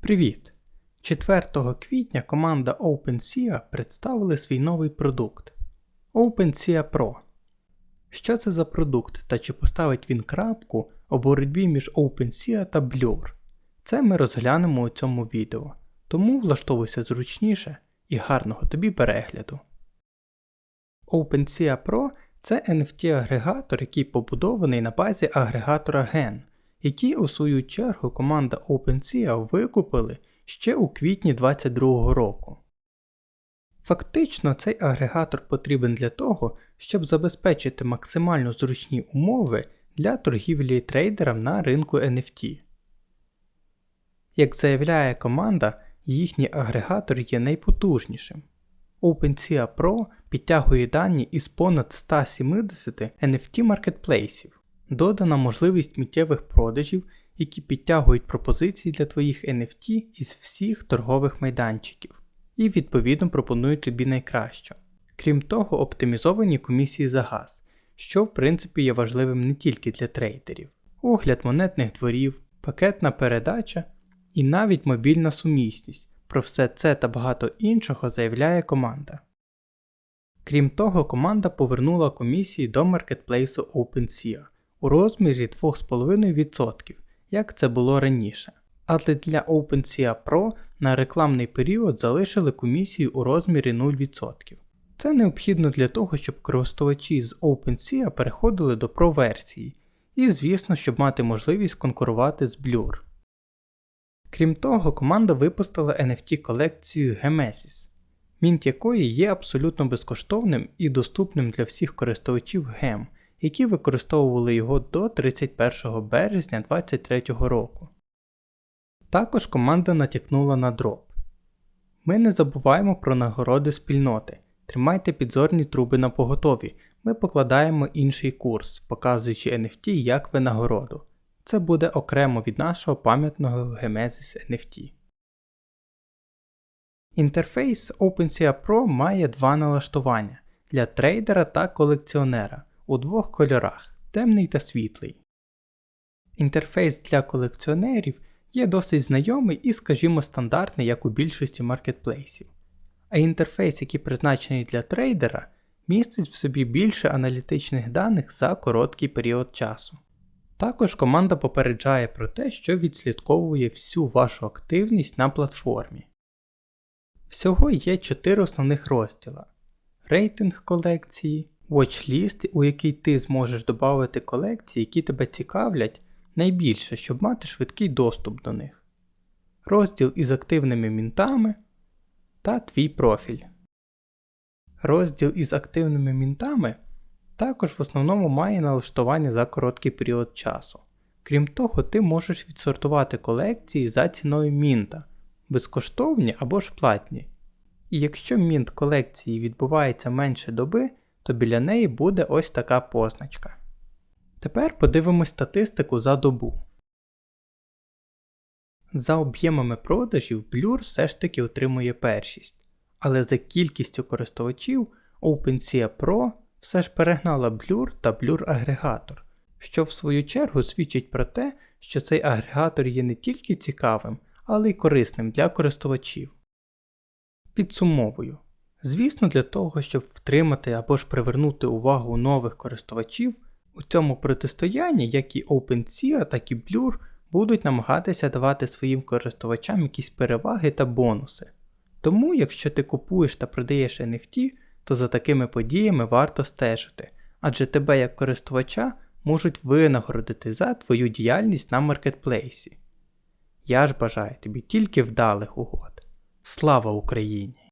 Привіт! 4 квітня команда OpenSea представили свій новий продукт OpenSea Pro. Що це за продукт та чи поставить він крапку у боротьбі між OpenSea та Blur? Це ми розглянемо у цьому відео, тому влаштовуйся зручніше і гарного тобі перегляду. OpenSea Pro це NFT-агрегатор, який побудований на базі агрегатора GEN, який у свою чергу команда OpenSea викупили ще у квітні 2022 року. Фактично, цей агрегатор потрібен для того, щоб забезпечити максимально зручні умови для торгівлі трейдерам на ринку NFT. Як заявляє команда, їхній агрегатор є найпотужнішим. OpenSea Pro підтягує дані із понад 170 NFT маркетплейсів, додана можливість миттєвих продажів, які підтягують пропозиції для твоїх NFT із всіх торгових майданчиків і відповідно пропонують тобі найкраще. Крім того, оптимізовані комісії за газ, що в принципі є важливим не тільки для трейдерів, огляд монетних дворів, пакетна передача і навіть мобільна сумісність. Про все це та багато іншого заявляє команда. Крім того, команда повернула комісії до маркетплейсу OpenSea у розмірі 2,5%, як це було раніше. Але для OpenSea Pro на рекламний період залишили комісію у розмірі 0%. Це необхідно для того, щоб користувачі з OpenSea переходили до Pro версії, і, звісно, щоб мати можливість конкурувати з Blur. Крім того, команда випустила NFT колекцію Gemesis, мінт якої є абсолютно безкоштовним і доступним для всіх користувачів GEM, які використовували його до 31 березня 2023 року. Також команда натякнула на дроп. Ми не забуваємо про нагороди спільноти. Тримайте підзорні труби на поготові. Ми покладаємо інший курс, показуючи NFT як винагороду. Це буде окремо від нашого пам'ятного Gemesis NFT. Інтерфейс OpenSea Pro має два налаштування для трейдера та колекціонера у двох кольорах темний та світлий. Інтерфейс для колекціонерів є досить знайомий і, скажімо, стандартний, як у більшості маркетплейсів. А інтерфейс, який призначений для трейдера, містить в собі більше аналітичних даних за короткий період часу. Також команда попереджає про те, що відслідковує всю вашу активність на платформі. Всього є 4 основних розділа: рейтинг колекції, watchlist, у який ти зможеш додати колекції, які тебе цікавлять найбільше, щоб мати швидкий доступ до них, розділ із активними мінтами та твій профіль. Розділ із активними мінтами також в основному має налаштування за короткий період часу. Крім того, ти можеш відсортувати колекції за ціною мінта, безкоштовні або ж платні. І якщо мінт колекції відбувається менше доби, то біля неї буде ось така позначка. Тепер подивимось статистику за добу. За об'ємами продажів Blur все ж таки отримує першість, але за кількістю користувачів OpenSea Pro все ж перегнала Blur та Blur агрегатор, що в свою чергу свідчить про те, що цей агрегатор є не тільки цікавим, але й корисним для користувачів. Підсумовую. Звісно, для того, щоб втримати або ж привернути увагу нових користувачів, у цьому протистоянні як і OpenSea, так і Blur будуть намагатися давати своїм користувачам якісь переваги та бонуси. Тому, якщо ти купуєш та продаєш NFT, то за такими подіями варто стежити, адже тебе як користувача можуть винагородити за твою діяльність на маркетплейсі. Я ж бажаю тобі тільки вдалих угод. Слава Україні!